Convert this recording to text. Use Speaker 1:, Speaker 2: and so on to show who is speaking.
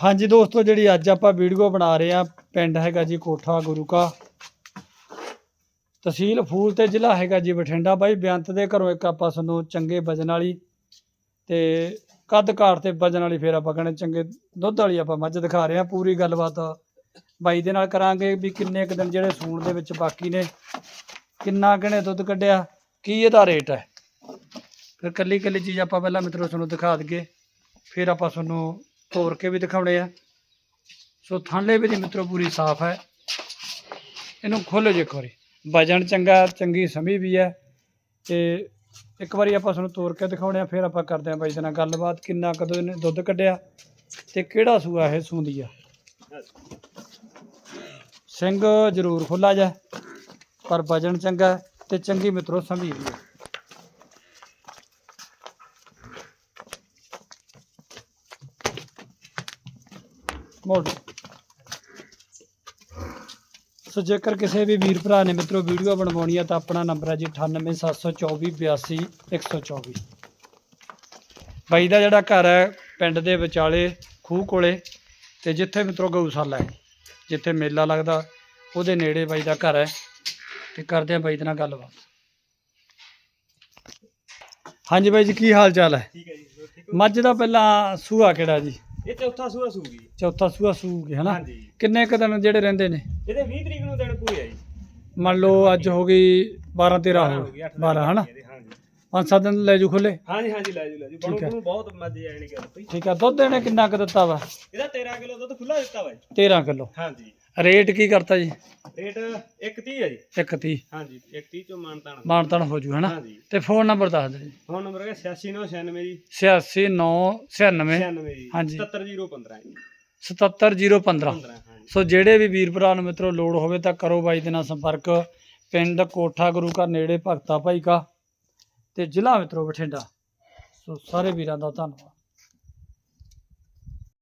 Speaker 1: ਹਾਂਜੀ ਦੋਸਤੋ, ਜਿਹੜੀ ਅੱਜ ਆਪਾਂ ਵੀਡੀਓ ਬਣਾ ਰਹੇ ਆ ਪਿੰਡ ਹੈਗਾ ਜੀ ਕੋਠਾ ਗੁਰੂ ਕਾ। ਤਹਿਸੀਲ ਫੂਲ ਤੇ ਜ਼ਿਲ੍ਹਾ ਹੈਗਾ ਜੀ ਬਠਿੰਡਾ। ਬਾਈ, ਬੇਅੰਤ ਦੇ ਘਰੋਂ ਇੱਕ ਆਪਾਂ ਤੁਹਾਨੂੰ ਚੰਗੇ ਵਜਨ ਵਾਲੀ ਤੇ ਕੱਦ ਘਾਟ ਤੇ ਵਜਨ ਵਾਲੀ ਫੇਰ ਆਪਾਂ ਕਹਿੰਦੇ ਚੰਗੇ ਦੁੱਧ ਵਾਲੀ ਆਪਾਂ ਮੱਝ ਦਿਖਾ ਰਹੇ ਆ ਪੂਰੀ ਗੱਲਬਾਤ ਬਾਈ ਦੇ ਨਾਲ ਕਰਾਂਗੇ ਵੀ ਕਿੰਨੇ ਕੁ ਦਿਨ ਜਿਹੜੇ ਸੂਣ ਦੇ ਵਿੱਚ ਬਾਕੀ ਨੇ, ਕਿੰਨਾ ਕਿਨੇ ਦੁੱਧ ਕੱਢਿਆ, ਕੀ ਇਹਦਾ ਰੇਟ ਹੈ। ਫਿਰ ਕੱਲੀ ਕੱਲੀ ਚੀਜ਼ ਆਪਾਂ ਪਹਿਲਾਂ ਮਿੱਤਰੋ ਤੁਹਾਨੂੰ ਦਿਖਾ ਦਈਏ, ਫਿਰ ਆਪਾਂ ਤੁਹਾਨੂੰ ਤੋੜ ਕੇ ਵੀ ਦਿਖਾਉਣੇ ਆ। ਸੋ ਥਾਂਲੇ ਵੀ ਦੀ ਮਿੱਤਰੋ, ਪੂਰੀ ਸਾਫ਼ ਹੈ। ਇਹਨੂੰ ਖੋਲੋ ਜੇ ਇੱਕ ਵਾਰੀ। ਵਜਨ ਚੰਗਾ, ਚੰਗੀ ਸਮੀ ਵੀ ਹੈ। ਤੇ ਇੱਕ ਵਾਰੀ ਆਪਾਂ ਤੁਹਾਨੂੰ ਤੋੜ ਕੇ ਦਿਖਾਉਣੇ ਆ, ਫਿਰ ਆਪਾਂ ਕਰਦੇ ਆ ਬਾਈ ਦੇ ਨਾਲ ਗੱਲਬਾਤ, ਕਿੰਨਾ ਕਦੋਂ ਇਹਨੇ ਦੁੱਧ ਕੱਢਿਆ ਤੇ ਕਿਹੜਾ ਸੂਆ ਇਹ ਸੂੰਦੀ ਆ। ਸਿੰਘ ਜ਼ਰੂਰ ਖੁੱਲਾ ਜਾ, ਪਰ ਵਜਨ ਚੰਗਾ ਹੈ ਤੇ ਚੰਗੀ ਮਿੱਤਰੋ ਸਮੀ ਵੀ ਹੈ। ਮੋੜ ਸੋ ਜੇਕਰ ਕਿਸੇ ਵੀ ਵੀਰ ਭਰਾ ਨੇ ਮਿੱਤਰੋ ਵੀਡੀਓ ਬਣਵਾਉਣੀ ਹੈ ਤਾਂ ਆਪਣਾ ਨੰਬਰ ਹੈ ਜੀ 9874282124 ਬਾਈ ਦਾ ਜਿਹੜਾ ਘਰ ਹੈ ਪਿੰਡ ਦੇ ਵਿਚਾਲੇ ਖੂਹ ਕੋਲੇ ਤੇ ਜਿੱਥੇ ਮਿੱਤਰੋ ਗਊਸ਼ਾਲਾ ਹੈ ਜਿੱਥੇ ਮੇਲਾ ਲੱਗਦਾ ਉਹਦੇ ਨੇੜੇ ਬਾਈ ਦਾ ਘਰ ਹੈ ਤੇ ਕਰਦੇ ਆ ਬਾਈ ਦੇ ਨਾਲ ਗੱਲਬਾਤ। ਹਾਂਜੀ ਬਾਈ ਜੀ ਕੀ ਹਾਲ ਚਾਲ ਹੈ?
Speaker 2: ਠੀਕ ਹੈ ਜੀ ਹੋਰ ਠੀਕ
Speaker 1: ਮੱਝ ਦਾ ਪਹਿਲਾਂ ਸੂਆ ਕਿਹੜਾ ਜੀ?
Speaker 2: ਇਹ ਚੌਥਾ ਸੂਆ ਸੂਗੀ।
Speaker 1: ਚੌਥਾ ਸੂਆ ਹਨਾ?
Speaker 2: ਹਾਂਜੀ।
Speaker 1: ਕਿੰਨੇ ਕੁ ਦਿਨ ਜਿਹੜੇ ਰਹਿੰਦੇ ਨੇ?
Speaker 2: ਇਹਦੇ 20 ਤਰੀਕ ਨੂੰ ਦਿਨ ਪੂਰੇ ਆ ਜੀ।
Speaker 1: ਮੰਨ ਲਓ ਅੱਜ ਹੋ ਗਈ 12 13 ਹੋ
Speaker 2: ਗਈ,
Speaker 1: ਗਈ
Speaker 2: ਅੱਠ ਦਿਨ
Speaker 1: 12 ਹਨਾ?
Speaker 2: ਹਾਂਜੀ।
Speaker 1: 5-7 ਦਿਨ ਲੈ ਜੂ ਖੁੱਲੇ
Speaker 2: ਹਾਂਜੀ ਹਾਂਜੀ ਲੈ ਜੂ ਲੈ ਜੂ। ਬਣੂ। ਬਣੂ ਬਹੁਤ ਮਜ਼ੇ ਆਣੇ ਗੱਲ
Speaker 1: ਠੀਕ ਆ ਦੁੱਧ ਇਹਨੇ ਕਿੰਨਾ ਕੁ ਦਿੱਤਾ ਵਾ?
Speaker 2: ਇਹਦਾ 13 ਕਿਲੋ ਦੁੱਧ ਖੁੱਲਾ ਦਿੱਤਾ ਵਾ ਜੀ।
Speaker 1: 13 ਕਿਲੋ।
Speaker 2: ਹਾਂਜੀ।
Speaker 1: ਰੇਟ ਕੀ ਕਰਤਾ ਜੀ?
Speaker 2: ਰੇਟ 130 ਹੈ ਜੀ।
Speaker 1: 130
Speaker 2: ਹਾਂਜੀ 130 ਚੋਂ ਮਾਨਤਾਨ
Speaker 1: ਮਾਨਤਨ ਹੋ ਜੂ ਹਨਾ?
Speaker 2: ਹਾਂਜੀ।
Speaker 1: ਤੇ ਫੋਨ ਨੰਬਰ ਦੱਸ ਦਿਓ ਜੀ।
Speaker 2: ਫੋਨ ਨੰਬਰ ਹੈ 86996 ਜੀ।
Speaker 1: 86996
Speaker 2: 96 ਜੀ।
Speaker 1: ਹਾਂਜੀ।
Speaker 2: 77015 ਜੀ।
Speaker 1: 77015
Speaker 2: 15 ਹਾਂਜੀ।
Speaker 1: ਸੋ ਜਿਹੜੇ ਵੀ ਵੀਰ ਭਰਾ ਨੂੰ ਮਿੱਤਰੋ ਲੋੜ ਹੋਵੇ ਤਾਂ ਕਰੋ ਬਾਈ ਦੇ ਨਾਲ ਸੰਪਰਕ। ਪਿੰਡ ਕੋਠਾ ਗੁਰੂ ਘਰ ਨੇੜੇ ਭਗਤਾ ਭਾਈ ਕਾ ਤੇ ਜ਼ਿਲ੍ਹਾ ਮਿੱਤਰੋ ਬਠਿੰਡਾ। ਸੋ ਸਾਰੇ ਵੀਰਾਂ ਦਾ ਧੰਨਵਾਦ।